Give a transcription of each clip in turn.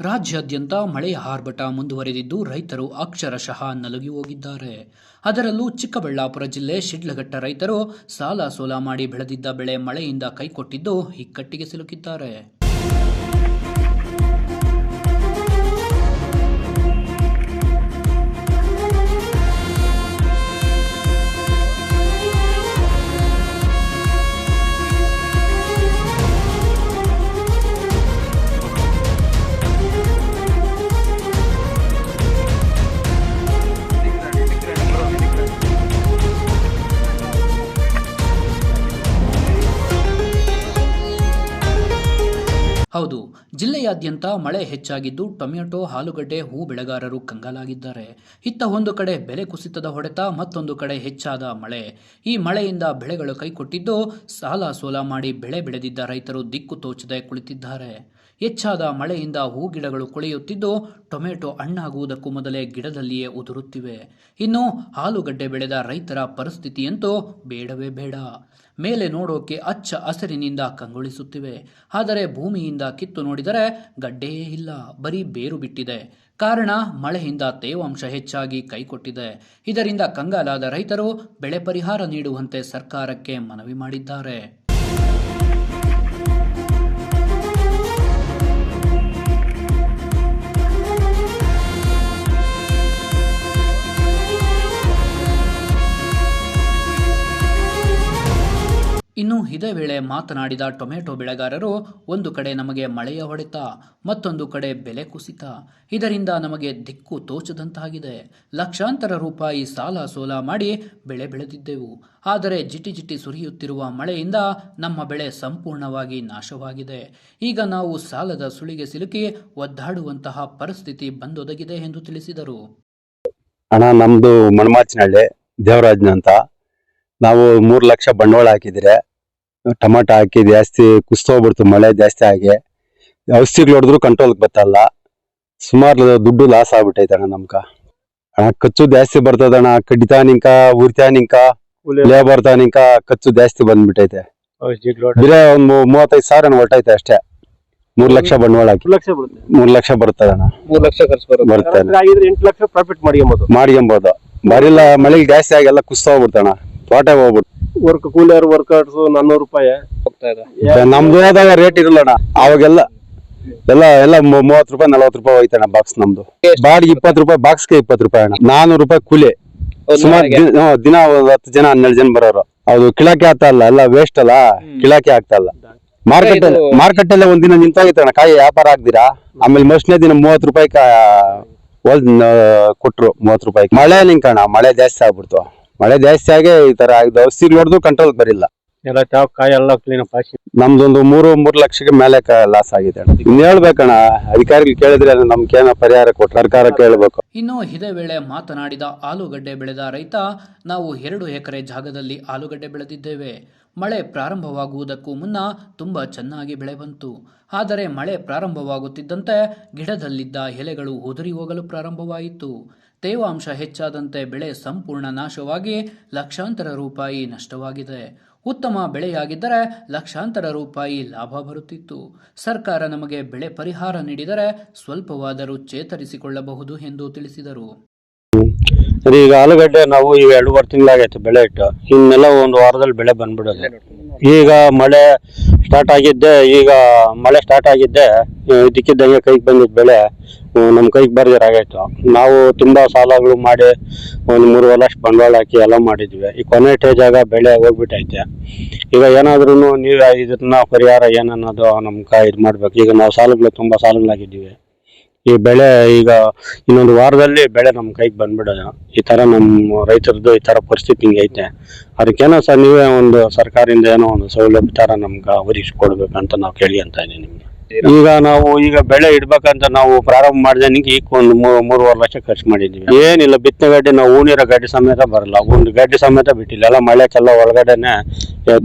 ರಾಜ್ಯಾದ್ಯಂತ ಮಳೆಯ ಆರ್ಭಟ ಮುಂದುವರೆದಿದ್ದು ರೈತರು ಅಕ್ಷರಶಃ ನಲುಗಿ ಹೋಗಿದ್ದಾರೆ. ಅದರಲ್ಲೂ ಚಿಕ್ಕಬಳ್ಳಾಪುರ ಜಿಲ್ಲೆ ಶಿಡ್ಲಘಟ್ಟ ರೈತರು ಸಾಲ ಸೋಲ ಮಾಡಿ ಬೆಳೆದಿದ್ದ ಬೆಳೆ ಮಳೆಯಿಂದ ಕೈಕೊಟ್ಟಿದ್ದು ಇಕ್ಕಟ್ಟಿಗೆ ಸಿಲುಕಿದ್ದಾರೆ. ಹೌದು, ಜಿಲ್ಲೆಯಾದ್ಯಂತ ಮಳೆ ಹೆಚ್ಚಾಗಿದ್ದು ಟೊಮೆಟೊ ಆಲೂಗಡ್ಡೆ, ಹೂ ಬೆಳೆಗಾರರು ಕಂಗಾಲಾಗಿದ್ದಾರೆ. ಇತ್ತ ಒಂದು ಕಡೆ ಬೆಲೆ ಕುಸಿತದ ಹೊಡೆತ, ಮತ್ತೊಂದು ಕಡೆ ಹೆಚ್ಚಾದ ಮಳೆ. ಈ ಮಳೆಯಿಂದ ಬೆಳೆಗಳು ಕೈಕೊಟ್ಟಿದ್ದು ಸಾಲ ಸೋಲ ಮಾಡಿ ಬೆಳೆ ಬೆಳೆದಿದ್ದ ರೈತರು ದಿಕ್ಕು ತೋಚದೆ ಕುಳಿತಿದ್ದಾರೆ. ಹೆಚ್ಚಾದ ಮಳೆಯಿಂದ ಹೂ ಗಿಡಗಳು ಕೊಳೆಯುತ್ತಿದ್ದು, ಟೊಮೆಟೊ ಹಣ್ಣಾಗುವುದಕ್ಕೂ ಮೊದಲೇ ಗಿಡದಲ್ಲಿಯೇ ಉದುರುತ್ತಿವೆ. ಇನ್ನು ಆಲೂಗಡ್ಡೆ ಬೆಳೆದ ರೈತರ ಪರಿಸ್ಥಿತಿಯಂತೂ ಬೇಡವೇ ಬೇಡ. ಮೇಲೆ ನೋಡೋಕೆ ಅಚ್ಚ ಹಸಿರಿನಿಂದ ಕಂಗೊಳಿಸುತ್ತಿವೆ. ಆದರೆ ಭೂಮಿಯಿಂದ ಕಿತ್ತು ನೋಡಿದರೆ ಗಡ್ಡೆಯೇ ಇಲ್ಲ, ಬರೀ ಬೇರು ಬಿಟ್ಟಿದೆ. ಕಾರಣ ಮಳೆಯಿಂದ ತೇವಾಂಶ ಹೆಚ್ಚಾಗಿ ಕೈಕೊಟ್ಟಿದೆ. ಇದರಿಂದ ಕಂಗಾಲಾದ ರೈತರು ಬೆಳೆ ಪರಿಹಾರ ನೀಡುವಂತೆ ಸರ್ಕಾರಕ್ಕೆ ಮನವಿ ಮಾಡಿದ್ದಾರೆ. ಇನ್ನು ಇದೇ ವೇಳೆ ಮಾತನಾಡಿದ ಟೊಮೆಟೊ ಬೆಳೆಗಾರರು, ಒಂದು ಕಡೆ ನಮಗೆ ಮಳೆಯ ಹೊಡೆತ, ಮತ್ತೊಂದು ಕಡೆ ಬೆಲೆ ಕುಸಿತ. ಇದರಿಂದ ನಮಗೆ ದಿಕ್ಕು ತೋಚದಂತಾಗಿದೆ. ಲಕ್ಷಾಂತರ ರೂಪಾಯಿ ಸಾಲ ಸೋಲ ಮಾಡಿ ಬೆಳೆ ಬೆಳೆದಿದ್ದೆವು. ಆದರೆ ಜಿಟಿ ಜಿಟಿ ಸುರಿಯುತ್ತಿರುವ ಮಳೆಯಿಂದ ನಮ್ಮ ಬೆಳೆ ಸಂಪೂರ್ಣವಾಗಿ ನಾಶವಾಗಿದೆ. ಈಗ ನಾವು ಸಾಲದ ಸುಳಿಗೆ ಸಿಲುಕಿ ಒದ್ದಾಡುವಂತಹ ಪರಿಸ್ಥಿತಿ ಬಂದೊದಗಿದೆ ಎಂದು ತಿಳಿಸಿದರು. ಅಣ್ಣ ನಮ್ಮದು ದೇವರಾಜ್ನ ಅಂತ. ನಾವು ಮೂರು ಲಕ್ಷ ಬಂಡವಾಳ ಹಾಕಿದ್ರೆ ಟೊಮಾಟೊ ಹಾಕಿ ಜಾಸ್ತಿ ಕುಸ್ತೋಗ್ಬಿಡ್ತು ಮಳೆ ಜಾಸ್ತಿ ಆಗಿ. ಔಷಧಿಗಳು ಹೊಡೆದ್ರು ಕಂಟ್ರೋಲ್ ಬತ್ತಲ್ಲ. ಸುಮಾರು ದುಡ್ಡು ಲಾಸ್ ಆಗ್ಬಿಟ್ಟೈತೆ ಅಣ್ಣ ನಮ್ಕ. ಅಣ್ಣ ಖರ್ಚು ಜಾಸ್ತಿ ಬರ್ತದಣ್ಣ ಕಡಿತ ನಿಂಕ ಉರಿತ ನಿಂಕ ಲೇಬರ್ ತಾನಿಂಕ ಖರ್ಚು ಜಾಸ್ತಿ ಬಂದ್ಬಿಟ್ಟೈತೆ. ಬೇರೆ ಒಂದ್ ಮೂವತ್ತೈದು ಸಾವಿರ ಹೊರಟೈತೆ ಅಷ್ಟೇ. ಮೂರ್ ಲಕ್ಷ ಬಂಡವಾಳ ಮೂರ್ ಲಕ್ಷ ಬರುತ್ತೆ. ಮೂರ್ ಲಕ್ಷ ಬರ್ತದಣ್ಣ ಮೂರ್ ಲಕ್ಷ ಖರ್ಚು ಬರುತ್ತೆ. ಎಂಟು ಲಕ್ಷ ಪ್ರಾಫಿಟ್ ಮಾಡ್ಕೊಂಬೋದು ಮಾಡ್ಕೊಂಬೋದು ಬರಿಲ್ಲ ಮಳೆಗೆ ಜಾಸ್ತಿ ಆಗೆಲ್ಲ ಕುಸ್ತೋಗ್ಬಿಡ್ತಣ್ಣ ತೋಟ ಹೋಗ್ಬಿಡ್ತು. ವರ್ಕ್ ಕೂಲರ್ ವರ್ಕರ್ಸ್ ನಾನ್ನೂರು ರೂಪಾಯಿ. ಹೋಗ್ತಾ ಇದೆ. ನಮ್ದು ಹೋದಾಗ ರೇಟ್ ಇರಲ್ಲಣ್ಣ ಅವಾಗೆಲ್ಲ ಎಲ್ಲ ಎಲ್ಲ ಮೂವತ್ತು ರೂಪಾಯಿ ನಲವತ್ತು ರೂಪಾಯಿ ಹೋಯ್ತಣ್ಣ ಬಾಕ್ಸ್ ನಮ್ದು. ಬಾಡಿಗೆ ಇಪ್ಪತ್ತು ರೂಪಾಯಿ ಬಾಕ್ಸ್ಗೆ ಇಪ್ಪತ್ತು ರೂಪಾಯಿ ಅಣ್ಣ. ನಾನೂರು ರೂಪಾಯಿ ಕೂಲಿ. ಸುಮಾರು ದಿನ ಹ್ಮ್, ದಿನ ಒಂದ್ ಹತ್ತು ಜನ ಹನ್ನೆರಡು ಜನ ಬರೋರು. ಅದು ಕಿಳಾಕೆ ಆಗ್ತಾ ಇಲ್ಲ ಎಲ್ಲ ವೇಸ್ಟ್ ಅಲ್ಲ. ಕಿಳಾಕಿ ಆಗ್ತಾ ಇಲ್ಲ. ಮಾರ್ಕೆಟ್ ಮಾರ್ಕೆಟ್ ಅಲ್ಲೇ ಒಂದಿನ ನಿಂತೋಗಿತ್ತಣ್ಣ ಕಾಯಿ ವ್ಯಾಪಾರ ಆಗ್ದಿರಾ? ಆಮೇಲೆ ಮಸ್ಟ್ನೇ ದಿನ ಮೂವತ್ತು ರೂಪಾಯಿ ಹೊಲ್ ಕೊಟ್ರು ಮೂವತ್ತು ರೂಪಾಯಿ ಮಳೆ ನಿಂಕಣ್ಣ ಮಳೆ ಜಾಸ್ತಿ ಆಗ್ಬಿಡ್ತು. ಮಳೆ ಜಾಸ್ತಿ ಆಗಿ ಈ ತರ ಔಷಧಿ ಹೊಡೆದು ಕಂಟ್ರೋಲ್ ಬರಿಲ್ಲ. ಎಲ್ಲ ಟಾಪ್ ಕಾಯಿ ಎಲ್ಲ ಕ್ಲೀನ್ ಪಾಸಿ ನಮ್ದೊಂದು ಮೂರು ಮೂರು ಲಕ್ಷಕ್ಕೆ ಮೇಲೆ ಲಾಸ್ ಆಗಿದೆ ಇನ್ನು ಇನ್ ಹೇಳ್ಬೇಕಣ್ಣ ಅಧಿಕಾರಿಗಳು ಕೇಳಿದ್ರೆ ನಮ್ಗೇನ ಪರಿಹಾರ ಕೊಟ್ಟು ಸರ್ಕಾರ ಕೇಳಬೇಕು. ಇನ್ನು ಇದೇ ವೇಳೆ ಮಾತನಾಡಿದ ಆಲೂಗಡ್ಡೆ ಬೆಳೆದ ರೈತ ನಾವು ಎರಡು ಎಕರೆ ಜಾಗದಲ್ಲಿ ಆಲೂಗಡ್ಡೆ ಬೆಳೆದಿದ್ದೇವೆ. ಮಳೆ ಪ್ರಾರಂಭವಾಗುವುದಕ್ಕೂ ಮುನ್ನ ತುಂಬ ಚೆನ್ನಾಗಿ ಬೆಳೆ ಬಂತು. ಆದರೆ ಮಳೆ ಪ್ರಾರಂಭವಾಗುತ್ತಿದ್ದಂತೆ ಗಿಡದಲ್ಲಿದ್ದ ಎಲೆಗಳು ಉದುರಿ ಹೋಗಲು ಪ್ರಾರಂಭವಾಯಿತು. ತೇವಾಂಶ ಹೆಚ್ಚಾದಂತೆ ಬೆಳೆ ಸಂಪೂರ್ಣ ನಾಶವಾಗಿ ಲಕ್ಷಾಂತರ ರೂಪಾಯಿ ನಷ್ಟವಾಗಿದೆ. ಉತ್ತಮ ಬೆಳೆಯಾಗಿದ್ದರೆ ಲಕ್ಷಾಂತರ ರೂಪಾಯಿ ಲಾಭ ಬರುತ್ತಿತ್ತು. ಸರ್ಕಾರ ನಮಗೆ ಬೆಳೆ ಪರಿಹಾರ ನೀಡಿದರೆ ಸ್ವಲ್ಪವಾದರೂ ಚೇತರಿಸಿಕೊಳ್ಳಬಹುದು ಎಂದು ತಿಳಿಸಿದರು. ಈಗ ಆಲೂಗಡ್ಡೆ ನಾವು ಈಗ ಎರಡೂವರೆ ತಿಂಗಳಾಗೈತೆ ಬೆಳೆ ಇಟ್ಟು. ಇನ್ನೆಲ್ಲ ಒಂದು ವಾರದಲ್ಲಿ ಬೆಳೆ ಬಂದ್ಬಿಡೋದು. ಈಗ ಮಳೆ ಸ್ಟಾರ್ಟ್ ಆಗಿದ್ದೆ, ಈಗ ಮಳೆ ಸ್ಟಾರ್ಟ್ ಆಗಿದ್ದೆ ಇದಕ್ಕಿದ್ದಂಗೆ ಕೈಗೆ ಬಂದಿದ್ದ ಬೆಳೆ ನಮ್ಮ ನಮ್ ಕೈಗೆ ಬರ್ದಿರ ಆಗೈತು. ನಾವು ತುಂಬಾ ಸಾಲಗಳು ಮಾಡಿ ಒಂದು ಮೂರು ಲಕ್ಷ ಬಂಡವಾಳ ಹಾಕಿ ಎಲ್ಲ ಮಾಡಿದ್ವಿ. ಈ ಕೊನೆ ಟೇಜಾಗ ಬೆಳೆ ಹೋಗ್ಬಿಟ್ಟೈತೆ. ಈಗ ಏನಾದ್ರೂ ನೀವು ಇದನ್ನ ಪರಿಹಾರ ಏನನ್ನೋದು ನಮ್ಗೆ ಇದು ಮಾಡ್ಬೇಕು. ಈಗ ನಾವು ಸಾಲಗಳು, ತುಂಬಾ ಸಾಲಗಳಾಗಿದ್ದೀವಿ. ಈ ಬೆಳೆ ಈಗ ಇನ್ನೊಂದು ವಾರದಲ್ಲಿ ಬೆಳೆ ನಮ್ಮ ಕೈಗೆ ಬಂದ್ಬಿಡೋದು. ಈ ತರ ನಮ್ಮ ರೈತರದ್ದು ಈ ತರ ಪರಿಸ್ಥಿತಿ ಹಿಂಗೆ ಐತೆ. ಅದಕ್ಕೇನೋ ಸರ್ ನೀವೇ ಒಂದು ಸರ್ಕಾರದಿಂದ ಏನೋ ಒಂದು ಸೌಲಭ್ಯ ತರ ನಮ್ಗೆ ಒದಗಿಸ್ಕೊಡ್ಬೇಕಂತ ನಾವು ಕೇಳಿ ಅಂತ ಇದ್ದೀನಿ ನಿಮ್ಗೆ. ಈಗ ನಾವು ಈಗ ಬೆಳೆ ಇಡ್ಬೇಕಂತ ನಾವು ಪ್ರಾರಂಭ ಮಾಡಿದೆ ನಿಂಗೆ ಈಗ ಒಂದು ಮೂರುವರೆ ಲಕ್ಷ ಖರ್ಚು ಮಾಡಿದ್ವಿ ಏನಿಲ್ಲ ಬಿತ್ತನೆ ಗಡ್ಡೆ ನಾವು ಊನಿರೋ ಗಡ್ಡೆ ಸಮೇತ ಬರಲ್ಲ. ಒಂದು ಗಡ್ಡೆ ಸಮೇತ ಬಿಟ್ಟಿಲ್ಲ. ಎಲ್ಲ ಮಳೆಕ್ಕೆಲ್ಲ ಒಳಗಡೆನೆ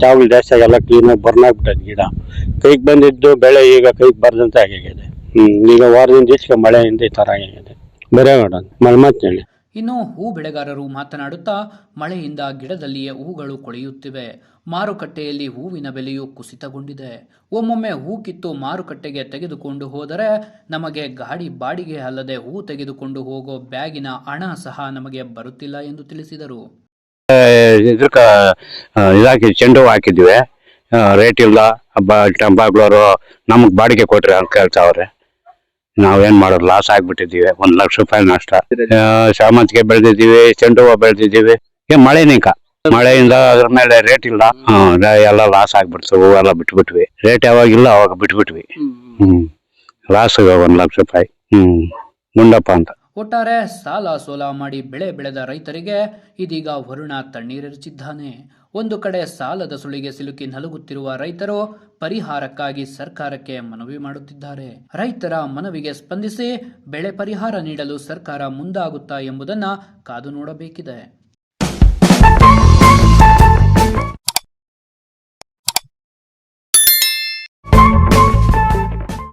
ಚಾವಲ್ ಜಾಸ್ತಿ ಎಲ್ಲ ಕ್ಲೀನಾಗಿ ಬರ್ನಾಗ್ಬಿಟ್ಟದ ಗಿಡ. ಕೈಗೆ ಬಂದಿದ್ದು ಬೆಳೆ ಈಗ ಕೈಗೆ ಬರ್ದಂತೆ ಆಗಿದೆ ಹ್ಮ್ ಈಗ ವಾರದಿಂದ ಹೆಚ್ಚಿಗೆ ಮಳೆಯಿಂದ ಈ ತರ ಆಗಿದೆ. ಬೇರೆ ಮಳೆ ಮತ್ತೆ ಹೇಳಿ. ಇನ್ನು ಹೂ ಬೆಳೆಗಾರರು ಮಾತನಾಡುತ್ತಾ ಮಳೆಯಿಂದ ಗಿಡದಲ್ಲಿಯೇ ಹೂಗಳು ಕೊಳೆಯುತ್ತಿವೆ. ಮಾರುಕಟ್ಟೆಯಲ್ಲಿ ಹೂವಿನ ಬೆಲೆಯು ಕುಸಿತಗೊಂಡಿದೆ. ಒಮ್ಮೊಮ್ಮೆ ಹೂ ಕಿತ್ತು ಮಾರುಕಟ್ಟೆಗೆ ತೆಗೆದುಕೊಂಡು ಹೋದರೆ ನಮಗೆ ಗಾಡಿ ಬಾಡಿಗೆ ಅಲ್ಲದೆ ಹೂ ತೆಗೆದುಕೊಂಡು ಹೋಗೋ ಬ್ಯಾಗಿನ ಹಣ ಸಹ ನಮಗೆ ಬರುತ್ತಿಲ್ಲ ಎಂದು ತಿಳಿಸಿದರು. ಇದಕ್ಕೆ ಇದಾಕಿ ಚೆಂಡು ಹೂವು ಹಾಕಿದ್ವಿ. ರೇಟ್ ಇಲ್ಲ ಟಂಬಾಗ್ಲೋರು ನಮ್ಗೆ ಬಾಡಿಗೆ ಕೊಟ್ರಿ ಅಂತ ಕೇಳ್ತಾವ್ರೆ. ನಾವೇನ್ ಮಾಡೋದು? ಲಾಸ್ ಆಗ್ಬಿಟ್ಟಿದೀವಿ ಒಂದ್ ಲಕ್ಷ ರೂಪಾಯಿ ನಷ್ಟ. ಶಾಮಂತಿಗೆ ಬೆಳೆದಿದ್ದೀವಿ ಚೆಂಡು ಹೂವು ಬೆಳೆದಿದ್ದೀವಿ. ಏನ್ ಮಳೆ ನಿಂಕ. ಮಳೆಯಿಂದ ಅದ್ರ ಮೇಲೆ ರೇಟ್ ಇಲ್ಲ. ಹ್ಮ್, ಎಲ್ಲ ಲಾಸ್ ಆಗ್ಬಿಡ್ತು. ಹೂವೆಲ್ಲ ಬಿಟ್ಬಿಟ್ವಿ. ರೇಟ್ ಯಾವಾಗಿಲ್ಲ ಅವಾಗ ಬಿಟ್ಬಿಟ್ವಿ. ಹ್ಮ್. ಲಾಸ್ ಒಂದ್ ಲಕ್ಷ ರೂಪಾಯಿ. ಹ್ಮ್. ಗುಂಡಪ್ಪ ಅಂತ. ಒಟ್ಟಾರೆ ಸಾಲ ಸೋಲ ಮಾಡಿ ಬೆಳೆ ಬೆಳೆದ ರೈತರಿಗೆ ಇದೀಗ ವರುಣ ತಣ್ಣೀರೆರಚಿದ್ದಾನೆ ಒಂದು ಕಡೆ ಸಾಲದ ಸುಳಿಗೆ ಸಿಲುಕಿ ನಲುಗುತ್ತಿರುವ ರೈತರು ಪರಿಹಾರಕ್ಕಾಗಿ ಸರ್ಕಾರಕ್ಕೆ ಮನವಿ ಮಾಡುತ್ತಿದ್ದಾರೆ. ರೈತರ ಮನವಿಗೆ ಸ್ಪಂದಿಸಿ ಬೆಳೆ ಪರಿಹಾರ ನೀಡಲು ಸರ್ಕಾರ ಮುಂದಾಗುತ್ತಾ ಎಂಬುದನ್ನು ಕಾದು ನೋಡಬೇಕಿದೆ.